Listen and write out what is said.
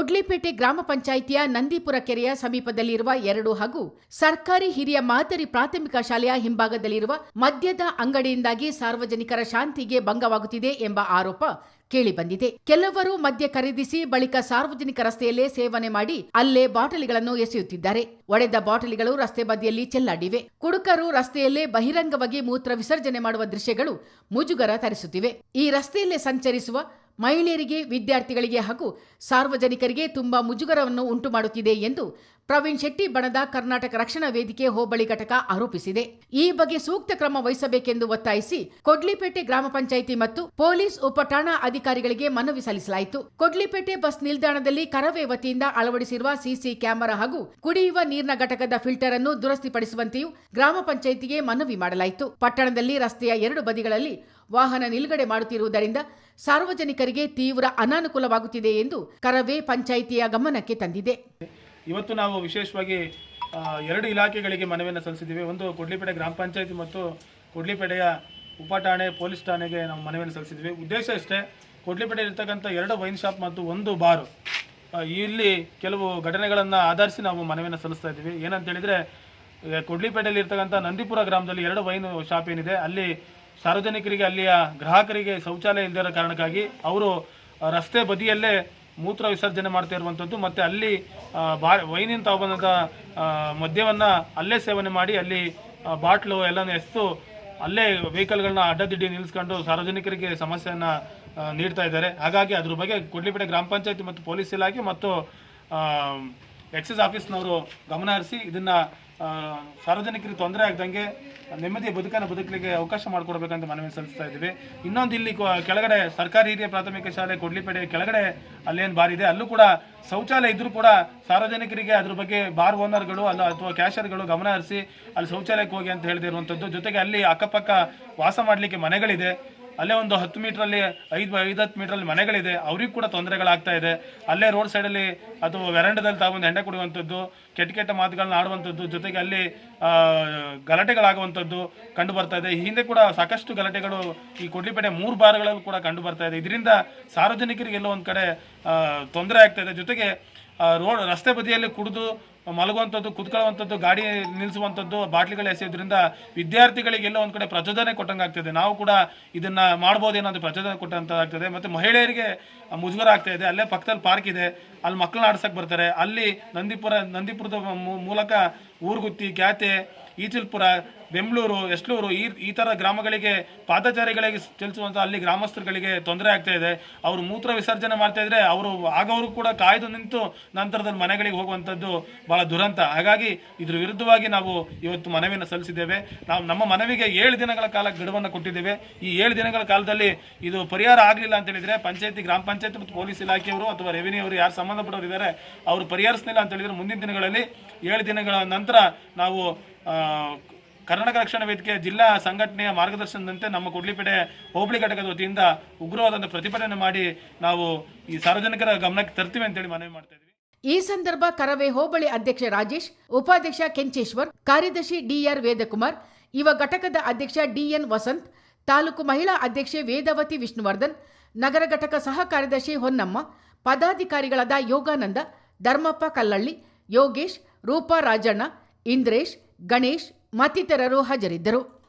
ಕೊಡ್ಲಿಪೇಟೆ ಗ್ರಾಮ ಪಂಚಾಯಿತಿಯ ನಂದಿಪುರ ಕೆರೆಯ ಸಮೀಪದಲ್ಲಿರುವ ಎರಡು ಹಾಗೂ ಸರ್ಕಾರಿ ಹಿರಿಯ ಮಾದರಿ ಪ್ರಾಥಮಿಕ ಶಾಲೆಯ ಹಿಂಭಾಗದಲ್ಲಿರುವ ಮದ್ಯದ ಅಂಗಡಿಯಿಂದಾಗಿ ಸಾರ್ವಜನಿಕರ ಶಾಂತಿಗೆ ಭಂಗವಾಗುತ್ತಿದೆ ಎಂಬ ಆರೋಪ ಕೇಳಿಬಂದಿದೆ. ಕೆಲವರು ಮದ್ಯ ಖರೀದಿಸಿ ಬಳಿಕ ಸಾರ್ವಜನಿಕ ರಸ್ತೆಯಲ್ಲೇ ಸೇವನೆ ಮಾಡಿ ಅಲ್ಲೇ ಬಾಟಲಿಗಳನ್ನು ಎಸೆಯುತ್ತಿದ್ದಾರೆ. ಒಡೆದ ಬಾಟಲಿಗಳು ರಸ್ತೆ ಬದಿಯಲ್ಲಿ ಚೆಲ್ಲಾಡಿವೆ. ಕುಡುಕರು ರಸ್ತೆಯಲ್ಲೇ ಬಹಿರಂಗವಾಗಿ ಮೂತ್ರ ವಿಸರ್ಜನೆ ಮಾಡುವ ದೃಶ್ಯಗಳು ಮುಜುಗರ ತರಿಸುತ್ತಿವೆ. ಈ ರಸ್ತೆಯಲ್ಲೇ ಸಂಚರಿಸುವ ಮಹಿಳೆಯರಿಗೆ, ವಿದ್ಯಾರ್ಥಿಗಳಿಗೆ ಹಾಗೂ ಸಾರ್ವಜನಿಕರಿಗೆ ತುಂಬಾ ಮುಜುಗರವನ್ನು ಉಂಟು ಮಾಡುತ್ತಿದೆ ಎಂದು ಪ್ರವೀಣ್ ಶೆಟ್ಟಿ ಬಣದ ಕರ್ನಾಟಕ ರಕ್ಷಣಾ ವೇದಿಕೆ ಹೋಬಳಿ ಘಟಕ ಆರೋಪಿಸಿದೆ. ಈ ಬಗ್ಗೆ ಸೂಕ್ತ ಕ್ರಮ ವಹಿಸಬೇಕೆಂದು ಒತ್ತಾಯಿಸಿ ಕೊಡ್ಲಿಪೇಟೆ ಗ್ರಾಮ ಪಂಚಾಯಿತಿ ಮತ್ತು ಪೊಲೀಸ್ ಉಪಠಾಣಾ ಅಧಿಕಾರಿಗಳಿಗೆ ಮನವಿ ಸಲ್ಲಿಸಲಾಯಿತು. ಕೊಡ್ಲಿಪೇಟೆ ಬಸ್ ನಿಲ್ದಾಣದಲ್ಲಿ ಕರವೇ ವತಿಯಿಂದ ಅಳವಡಿಸಿರುವ ಸಿಸಿ ಕ್ಯಾಮೆರಾ ಹಾಗೂ ಕುಡಿಯುವ ನೀರಿನ ಘಟಕದ ಫಿಲ್ಟರ್ ಅನ್ನು ದುರಸ್ತಿಪಡಿಸುವಂತೆಯೂ ಗ್ರಾಮ ಪಂಚಾಯಿತಿಗೆ ಮನವಿ ಮಾಡಲಾಯಿತು. ಪಟ್ಟಣದಲ್ಲಿ ರಸ್ತೆಯ ಎರಡು ಬದಿಗಳಲ್ಲಿ ವಾಹನ ನಿಲುಗಡೆ ಮಾಡುತ್ತಿರುವುದರಿಂದ ಸಾರ್ವಜನಿಕರಿಗೆ ತೀವ್ರ ಅನಾನುಕೂಲವಾಗುತ್ತಿದೆ ಎಂದು ಕರವೇ ಪಂಚಾಯಿತಿಯ ಗಮನಕ್ಕೆ ತಂದಿದೆ. ಇವತ್ತು ನಾವು ವಿಶೇಷವಾಗಿ ಎರಡು ಇಲಾಖೆಗಳಿಗೆ ಮನವಿಯನ್ನು ಸಲ್ಲಿಸಿದ್ದೀವಿ. ಒಂದು ಕೊಡ್ಲಿಪೇಟೆ ಗ್ರಾಮ ಪಂಚಾಯತಿ ಮತ್ತು ಕೊಡ್ಲಿಪೇಟೆಯ ಉಪಠಾಣೆ ಪೊಲೀಸ್ ಠಾಣೆಗೆ ನಾವು ಮನವಿಯನ್ನು ಸಲ್ಲಿಸಿದ್ವಿ ಉದ್ದೇಶ ಇಷ್ಟೇ ಕೊಡ್ಲಿಪೇಟೆ ಇರ್ತಕ್ಕಂಥ ಎರಡು ವೈನ್ ಶಾಪ್ ಮತ್ತು ಒಂದು ಬಾರು ಇಲ್ಲಿ ಕೆಲವು ಘಟನೆಗಳನ್ನು ಆಧರಿಸಿ ನಾವು ಮನವಿಯನ್ನು ಸಲ್ಲಿಸ್ತಾ ಇದ್ದೀವಿ. ಏನಂತ ಹೇಳಿದರೆ ಕೊಡ್ಲಿಪೇಟೆಯಲ್ಲಿ ಇರ್ತಕ್ಕಂಥ ನಂದಿಪುರ ಗ್ರಾಮದಲ್ಲಿ ಎರಡು ವೈನ್ ಶಾಪ್ ಏನಿದೆ, ಅಲ್ಲಿ ಸಾರ್ವಜನಿಕರಿಗೆ, ಅಲ್ಲಿಯ ಗ್ರಾಹಕರಿಗೆ ಶೌಚಾಲಯ ಇಲ್ಲದಿರೋ ಕಾರಣಕ್ಕಾಗಿ ಅವರು ರಸ್ತೆ ಬದಿಯಲ್ಲೇ ಮೂತ್ರ ವಿಸರ್ಜನೆ ಮಾಡ್ತಾ ಇರುವಂಥದ್ದು ಮತ್ತು ಅಲ್ಲಿ ಬಾ, ವೈನಿಂದ ಬಂದಂಥ ಮದ್ಯವನ್ನು ಅಲ್ಲೇ ಸೇವನೆ ಮಾಡಿ ಅಲ್ಲಿ ಬಾಟ್ಲು ಎಲ್ಲನೂ ಎಸೆದು ಅಲ್ಲೇ ವೆಹಿಕಲ್ಗಳನ್ನ ಅಡ್ಡದಿಡ್ಡಿ ನಿಲ್ಲಿಸ್ಕೊಂಡು ಸಾರ್ವಜನಿಕರಿಗೆ ಸಮಸ್ಯೆಯನ್ನು ನೀಡ್ತಾ ಇದ್ದಾರೆ. ಹಾಗಾಗಿ ಅದ್ರ ಬಗ್ಗೆ ಕೊಡ್ಲಿಪೇಟೆ ಗ್ರಾಮ ಪಂಚಾಯತಿ ಮತ್ತು ಪೊಲೀಸ್ ಇಲಾಖೆ ಮತ್ತು ಎಕ್ಸೈಸ್ ಆಫೀಸ್ನವರು ಗಮನ ಹರಿಸಿ ಇದನ್ನು ಸಾರ್ವಜನಿಕರಿಗೆ ತೊಂದರೆ ಆಗ್ದಂಗೆ ನೆಮ್ಮದಿಯ ಬದುಕನ್ನು ಬದುಕಲಿಕ್ಕೆ ಅವಕಾಶ ಮಾಡಿಕೊಡ್ಬೇಕಂತ ಮನವಿ ಸಲ್ಲಿಸ್ತಾ ಇದ್ದೀವಿ. ಇನ್ನೊಂದು ಇಲ್ಲಿ ಕೆಳಗಡೆ ಸರ್ಕಾರಿ ಹಿರಿಯ ಪ್ರಾಥಮಿಕ ಶಾಲೆ ಕೊಡ್ಲಿಪೇಟೆ ಕೆಳಗಡೆ ಅಲ್ಲೇನು ಬಾರ್ ಇದೆ. ಅಲ್ಲೂ ಕೂಡ ಶೌಚಾಲಯ ಇದ್ರೂ ಕೂಡ ಸಾರ್ವಜನಿಕರಿಗೆ ಅದ್ರ ಬಗ್ಗೆ ಬಾರ್ ಓನರ್ಗಳು ಅಲ್ಲ ಅಥವಾ ಕ್ಯಾಶರ್ಗಳು ಗಮನ ಹರಿಸಿ ಅಲ್ಲಿ ಶೌಚಾಲಯಕ್ಕೆ ಹೋಗಿ ಅಂತ ಹೇಳಿದಿರುವಂಥದ್ದು. ಜೊತೆಗೆ ಅಲ್ಲಿ ಅಕ್ಕಪಕ್ಕ ವಾಸ ಮಾಡಲಿಕ್ಕೆ ಮನೆಗಳಿದೆ. ಅಲ್ಲೇ ಒಂದು ಹತ್ತು ಮೀಟ್ರಲ್ಲಿ, ಐದು ಐದು ಹತ್ತು ಮೀಟ್ರಲ್ಲಿ ಮನೆಗಳಿದೆ. ಅವ್ರಿಗೆ ಕೂಡ ತೊಂದರೆಗಳಾಗ್ತಾ ಇದೆ. ಅಲ್ಲೇ ರೋಡ್ ಸೈಡಲ್ಲಿ ಅದು ವೆರಂಡದಲ್ಲಿ ತಗೊಂಡು ಹೆಂಡೆ ಕುಡಿಯುವಂಥದ್ದು, ಕೆಟ್ಟ ಕೆಟ್ಟ ಮಾತುಗಳನ್ನ ಆಡುವಂಥದ್ದು, ಜೊತೆಗೆ ಅಲ್ಲಿ ಗಲಾಟೆಗಳಾಗುವಂಥದ್ದು ಕಂಡು ಬರ್ತಾ ಇದೆ. ಹಿಂದೆ ಕೂಡ ಸಾಕಷ್ಟು ಗಲಾಟೆಗಳು ಈ ಕೊಡ್ಲಿಪೇಟೆ ಮೂರು ಬಾರ್ಗಳಲ್ಲೂ ಕೂಡ ಕಂಡು ಬರ್ತಾ ಇದೆ. ಇದರಿಂದ ಸಾರ್ವಜನಿಕರಿಗೆ ಎಲ್ಲೋ ಒಂದು ಕಡೆ ತೊಂದರೆ ಆಗ್ತಾ ಇದೆ. ಜೊತೆಗೆ ರೋಡ್ ರಸ್ತೆ ಬದಿಯಲ್ಲಿ ಕುಡಿದು ಮಲಗುವಂಥದ್ದು, ಕುತ್ಕೊಳ್ಳುವಂಥದ್ದು, ಗಾಡಿ ನಿಲ್ಲಿಸುವಂಥದ್ದು, ಬಾಟ್ಲಿಗಳು ಎಸೆಯೋದ್ರಿಂದ ವಿದ್ಯಾರ್ಥಿಗಳಿಗೆ ಎಲ್ಲ ಒಂದು ಕಡೆ ಪ್ರಚೋದನೆ ಕೊಟ್ಟಂಗೆ ಆಗ್ತದೆ ನಾವು ಕೂಡ ಇದನ್ನ ಮಾಡ್ಬೋದೇನೋ ಪ್ರಚೋದನೆ ಕೊಟ್ಟಂತಾಗ್ತದೆ. ಮತ್ತೆ ಮಹಿಳೆಯರಿಗೆ ಮುಜುಗರ ಆಗ್ತಾ ಇದೆ. ಅಲ್ಲೇ ಪಕ್ಕದಲ್ಲಿ ಪಾರ್ಕ್ ಇದೆ. ಅಲ್ಲಿ ಮಕ್ಕಳನ್ನ ಆಡ್ಸಕ್ ಬರ್ತಾರೆ. ಅಲ್ಲಿ ನಂದಿಪುರ, ನಂದಿಪುರದ ಮೂಲಕ ಊರ್ಗುತ್ತಿ, ಕ್ಯಾತೆ, ಈಚಲ್ಪುರ ಬೆಂಗಳೂರು, ಎಸ್ಲೂರು ಈ ಈ ಥರ ಗ್ರಾಮಗಳಿಗೆ ಪಾದಚಾರಿಗಳಿಗೆ ಚಲಿಸುವಂಥ ಅಲ್ಲಿ ಗ್ರಾಮಸ್ಥರುಗಳಿಗೆ ತೊಂದರೆ ಆಗ್ತಾ ಇದೆ. ಅವರು ಮೂತ್ರ ವಿಸರ್ಜನೆ ಮಾಡ್ತಾ ಇದ್ರೆ ಅವರು, ಆಗವರು ಕೂಡ ಕಾಯ್ದು ನಿಂತು ನಂತರದಲ್ಲಿ ಮನೆಗಳಿಗೆ ಹೋಗುವಂಥದ್ದು ಭಾಳ ದುರಂತ. ಹಾಗಾಗಿ ಇದ್ರ ವಿರುದ್ಧವಾಗಿ ನಾವು ಇವತ್ತು ಮನವಿಯನ್ನು ಸಲ್ಲಿಸಿದ್ದೇವೆ. ನಾವು ನಮ್ಮ ಮನವಿಗೆ ಏಳು ದಿನಗಳ ಕಾಲ ಗಡುವನ್ನು ಕೊಟ್ಟಿದ್ದೇವೆ. ಈ ಏಳು ದಿನಗಳ ಕಾಲದಲ್ಲಿ ಇದು ಪರಿಹಾರ ಆಗಲಿಲ್ಲ ಅಂತ ಹೇಳಿದ್ರೆ ಪಂಚಾಯತಿ, ಗ್ರಾಮ ಪಂಚಾಯತಿ ಮತ್ತು ಪೊಲೀಸ್ ಇಲಾಖೆಯವರು ಅಥವಾ ರೆವಿನ್ಯೂ ಅವರು ಯಾರು ಸಂಬಂಧಪಟ್ಟವರು ಇದ್ದಾರೆ ಅವರು ಪರಿಹರಿಸಲಿಲ್ಲ ಅಂತ ಹೇಳಿದ್ರೆ ಮುಂದಿನ ದಿನಗಳಲ್ಲಿ ಏಳು ದಿನಗಳ ನಂತರ ನಾವು ಕರ್ನಾಟಕ ರಕ್ಷಣಾ ವೇದಿಕೆ ಜಿಲ್ಲಾ ಸಂಘಟನೆಯ ಮಾರ್ಗದರ್ಶನದಂತೆ ನಮ್ಮ ಕೊಡ್ಲಿಪೇಟೆ ಹೋಬಳಿ ಘಟಕದ ವತಿಯಿಂದ ಉಗ್ರವಾದ ಪ್ರತಿಭಟನೆ ಮಾಡಿ ನಾವು ಈ ಸಾರ್ವಜನಿಕರ ಗಮನಕ್ಕೆ ತರ್ತೀವಿ ಅಂತೇಳಿ ಮನವಿ ಮಾಡ್ತಾ ಇದ್ದೀವಿ ಈ ಸಂದರ್ಭ ಕರವೇ ಹೋಬಳಿ ಅಧ್ಯಕ್ಷ ರಾಜೇಶ್, ಉಪಾಧ್ಯಕ್ಷ ಕೆಂಚೇಶ್ವರ್, ಕಾರ್ಯದರ್ಶಿ ಡಿಆರ್ ವೇದಕುಮಾರ್, ಯುವ ಘಟಕದ ಅಧ್ಯಕ್ಷ ಡಿಎನ್ ವಸಂತ್, ತಾಲೂಕು ಮಹಿಳಾ ಅಧ್ಯಕ್ಷೆ ವೇದವತಿ ವಿಷ್ಣುವರ್ಧನ್, ನಗರ ಘಟಕ ಸಹ ಕಾರ್ಯದರ್ಶಿ ಹೊನ್ನಮ್ಮ, ಪದಾಧಿಕಾರಿಗಳಾದ ಯೋಗಾನಂದ, ಧರ್ಮಪ್ಪ ಕಲ್ಲಳ್ಳಿ, ಯೋಗೇಶ್, ರೂಪಾ ರಾಜಣ್ಣ, ಇಂದ್ರೇಶ್, ಗಣೇಶ್ ಮತ್ತಿತರರು ಹಾಜರಿದ್ದರು.